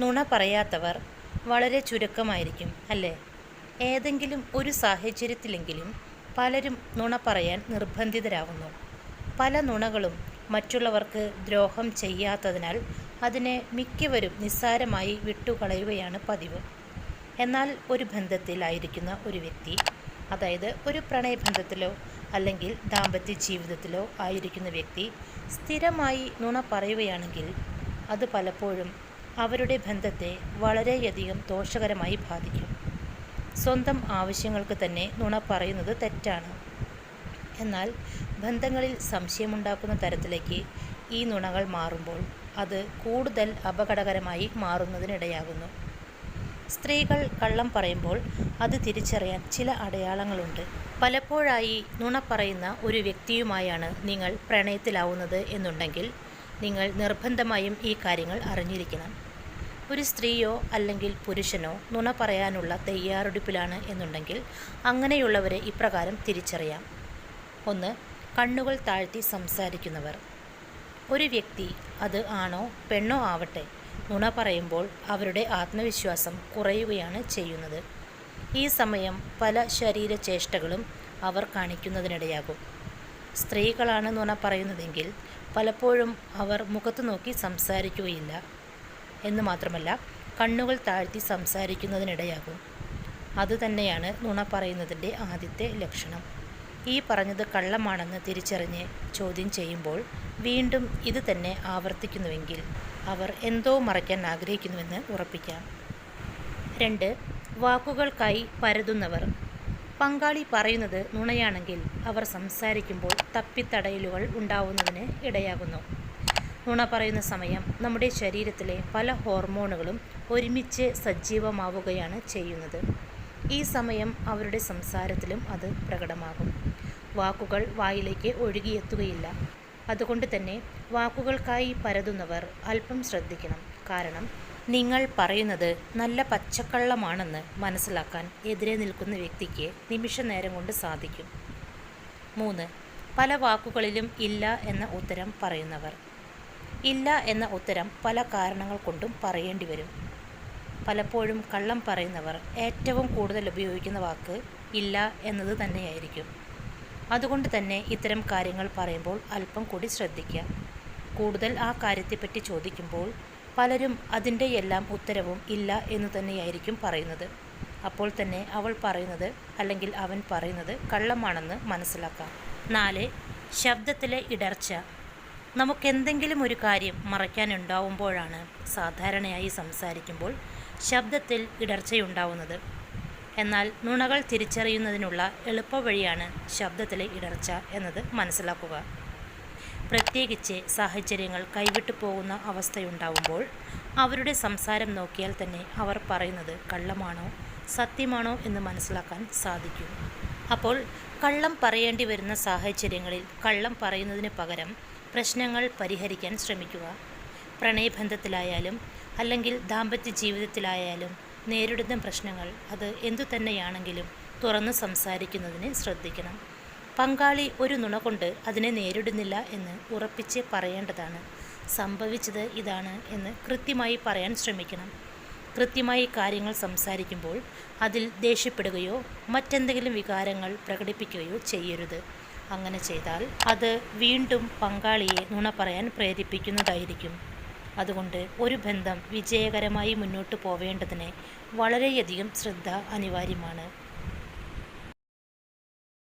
നുണ പറയാത്തവർ വളരെ ചുരുക്കമായിരിക്കും അല്ലേ? ഏതെങ്കിലും ഒരു സാഹചര്യത്തിലെങ്കിലും പലരും നുണ പറയാൻ നിർബന്ധിതരാകുന്നു പല നുണകളും മറ്റുള്ളവർക്ക് ദ്രോഹം ചെയ്യാത്തതിനാൽ അതിനെ മിക്കവരും നിസ്സാരമായി വിട്ടുകളയുകയാണ് പതിവ്. എന്നാൽ ഒരു ബന്ധത്തിലായിരിക്കുന്ന ഒരു വ്യക്തി അതായത് ഒരു പ്രണയബന്ധത്തിലോ അല്ലെങ്കിൽ ദാമ്പത്യ ജീവിതത്തിലോ ആയിരിക്കുന്ന വ്യക്തി സ്ഥിരമായി നുണ പറയുകയാണെങ്കിൽ അത് പലപ്പോഴും അവരുടെ ബന്ധത്തെ വളരെയധികം ദോഷകരമായി ബാധിക്കും. സ്വന്തം ആവശ്യങ്ങൾക്ക് തന്നെ നുണ പറയുന്നത് തെറ്റാണ്. എന്നാൽ ബന്ധങ്ങളിൽ സംശയമുണ്ടാക്കുന്ന തരത്തിലേക്ക് ഈ നുണകൾ മാറുമ്പോൾ അത് കൂടുതൽ അപകടകരമായി മാറുന്നതിനിടയാകുന്നു. സ്ത്രീകൾ കള്ളം പറയുമ്പോൾ അത് തിരിച്ചറിയാൻ ചില അടയാളങ്ങളുണ്ട്. പലപ്പോഴായി നുണ പറയുന്ന ഒരു വ്യക്തിയുമായാണ് നിങ്ങൾ പ്രണയത്തിലാവുന്നത് എന്നുണ്ടെങ്കിൽ നിങ്ങൾ നിർബന്ധമായും ഈ കാര്യങ്ങൾ അറിഞ്ഞിരിക്കണം. ഒരു സ്ത്രീയോ അല്ലെങ്കിൽ പുരുഷനോ നുണ പറയാനുള്ള തയ്യാറെടുപ്പിലാണ് എന്നുണ്ടെങ്കിൽ അങ്ങനെയുള്ളവരെ ഇപ്രകാരം തിരിച്ചറിയാം. ഒന്ന് കണ്ണുകൾ താഴ്ത്തി സംസാരിക്കുന്നവർ. ഒരു വ്യക്തി അത് ആണോ പെണ്ണോ ആവട്ടെ നുണ പറയുമ്പോൾ അവരുടെ ആത്മവിശ്വാസം കുറയുകയാണ് ചെയ്യുന്നത്. ഈ സമയം പല ശരീരചേഷ്ടകളും അവർ കാണിക്കുന്നതിനിടയാകും. സ്ത്രീകളാണ് നുണ പറയുന്നതെങ്കിൽ പലപ്പോഴും അവർ മുഖത്ത് നോക്കി സംസാരിക്കുകയില്ല. എന്ന് മാത്രമല്ല കണ്ണുകൾ താഴ്ത്തി സംസാരിക്കുന്നതിനിടയാകും. അതുതന്നെയാണ് നുണ പറയുന്നതിന്റെ ആദ്യത്തെ ലക്ഷണം. ഈ പറഞ്ഞത് കള്ളമാണെന്ന് തിരിച്ചറിഞ്ഞ് ചോദ്യം ചെയ്യുമ്പോൾ വീണ്ടും ഇത് തന്നെ ആവർത്തിക്കുന്നുവെങ്കിൽ അവർ എന്തോ മറയ്ക്കാൻ ആഗ്രഹിക്കുന്നുവെന്ന് ഉറപ്പിക്കാം. രണ്ട് വാക്കുകൾക്കായി പരതുന്നവർ. പങ്കാളി പറയുന്നത് നുണയാണെങ്കിൽ അവർ സംസാരിക്കുമ്പോൾ തപ്പിത്തടയലുകൾ ഉണ്ടാവുന്നതിന് ഇടയാകുന്നു. നുണ പറയുന്ന സമയം നമ്മുടെ ശരീരത്തിലെ പല ഹോർമോണുകളും ഒരുമിച്ച് സജീവമാവുകയാണ് ചെയ്യുന്നത്. ഈ സമയം അവരുടെ സംസാരത്തിലും അത് പ്രകടമാകും. വാക്കുകൾ വായിലേക്ക് ഒഴുകിയെത്തുകയില്ല. അതുകൊണ്ട് തന്നെ വാക്കുകൾക്കായി പരതുന്നവർ അല്പം ശ്രദ്ധിക്കണം. കാരണം നിങ്ങൾ പറയുന്നത് നല്ല പച്ചക്കള്ളമാണെന്ന് മനസ്സിലാക്കാൻ എതിരെ നിൽക്കുന്ന വ്യക്തിക്ക് നിമിഷ നേരം കൊണ്ട് സാധിക്കും. മൂന്ന് പല വാക്കുകളിലും ഇല്ല എന്ന ഉത്തരം പറയുന്നവർ. ഇല്ല എന്ന ഉത്തരം പല കാരണങ്ങൾ കൊണ്ടും പറയേണ്ടി വരും. പലപ്പോഴും കള്ളം പറയുന്നവർ ഏറ്റവും കൂടുതൽ ഉപയോഗിക്കുന്ന വാക്ക് ഇല്ല എന്നത് തന്നെയായിരിക്കും. അതുകൊണ്ട് തന്നെ ഇത്തരം കാര്യങ്ങൾ പറയുമ്പോൾ അല്പം കൂടി ശ്രദ്ധിക്കുക. കൂടുതൽ ആ കാര്യത്തെപ്പറ്റി ചോദിക്കുമ്പോൾ പലരും അതിന്റെ എല്ലാം ഉത്തരവും ഇല്ല എന്ന് തന്നെയായിരിക്കും പറയുന്നത്. അപ്പോൾ തന്നെ അവൾ പറയുന്നത് അല്ലെങ്കിൽ അവൻ പറയുന്നത് കള്ളമാണെന്ന് മനസ്സിലാക്കാം. നാല് ശബ്ദത്തിലെ ഇടർച്ച. നമുക്കെന്തെങ്കിലും ഒരു കാര്യം മറയ്ക്കാനുണ്ടാവുമ്പോഴാണ് സാധാരണയായി സംസാരിക്കുമ്പോൾ ശബ്ദത്തിൽ ഇടർച്ചയുണ്ടാവുന്നത്. എന്നാൽ നുണകൾ തിരിച്ചറിയുന്നതിനുള്ള എളുപ്പവഴിയാണ് ശബ്ദത്തിലെ ഇടർച്ച എന്നത് മനസ്സിലാക്കുക. പ്രത്യേകിച്ച് സാഹചര്യങ്ങൾ കൈവിട്ടു പോകുന്ന അവസ്ഥയുണ്ടാവുമ്പോൾ അവരുടെ സംസാരം നോക്കിയാൽ തന്നെ അവർ പറയുന്നത് കള്ളമാണോ സത്യമാണോ എന്ന് മനസ്സിലാക്കാൻ സാധിക്കും. അപ്പോൾ കള്ളം പറയേണ്ടി വരുന്ന സാഹചര്യങ്ങളിൽ കള്ളം പറയുന്നതിന് പകരം പ്രശ്നങ്ങൾ പരിഹരിക്കാൻ ശ്രമിക്കുക. പ്രണയബന്ധത്തിലായാലും അല്ലെങ്കിൽ ദാമ്പത്യ ജീവിതത്തിലായാലും നേരിടുന്ന പ്രശ്നങ്ങൾ അത് എന്തു തന്നെയാണെങ്കിലും തുറന്ന് സംസാരിക്കുന്നതിന് ശ്രദ്ധിക്കണം. പങ്കാളി ഒരു നുണ കൊണ്ട് അതിനെ നേരിടുന്നില്ല എന്ന് ഉറപ്പിച്ച് പറയേണ്ടതാണ്. സംഭവിച്ചത് ഇതാണ് എന്ന് കൃത്യമായി പറയാൻ ശ്രമിക്കണം. കൃത്യമായി കാര്യങ്ങൾ സംസാരിക്കുമ്പോൾ അതിൽ ദേഷ്യപ്പെടുകയോ മറ്റെന്തെങ്കിലും വികാരങ്ങൾ പ്രകടിപ്പിക്കുകയോ ചെയ്യരുത്. അങ്ങനെ ചെയ്താൽ അത് വീണ്ടും പങ്കാളിയെ നുണ പറയാൻ പ്രേരിപ്പിക്കുന്നതായിരിക്കും. അതുകൊണ്ട് ഒരു ബന്ധം വിജയകരമായി മുന്നോട്ട് പോവേണ്ടതിന് വളരെയധികം ശ്രദ്ധ അനിവാര്യമാണ്.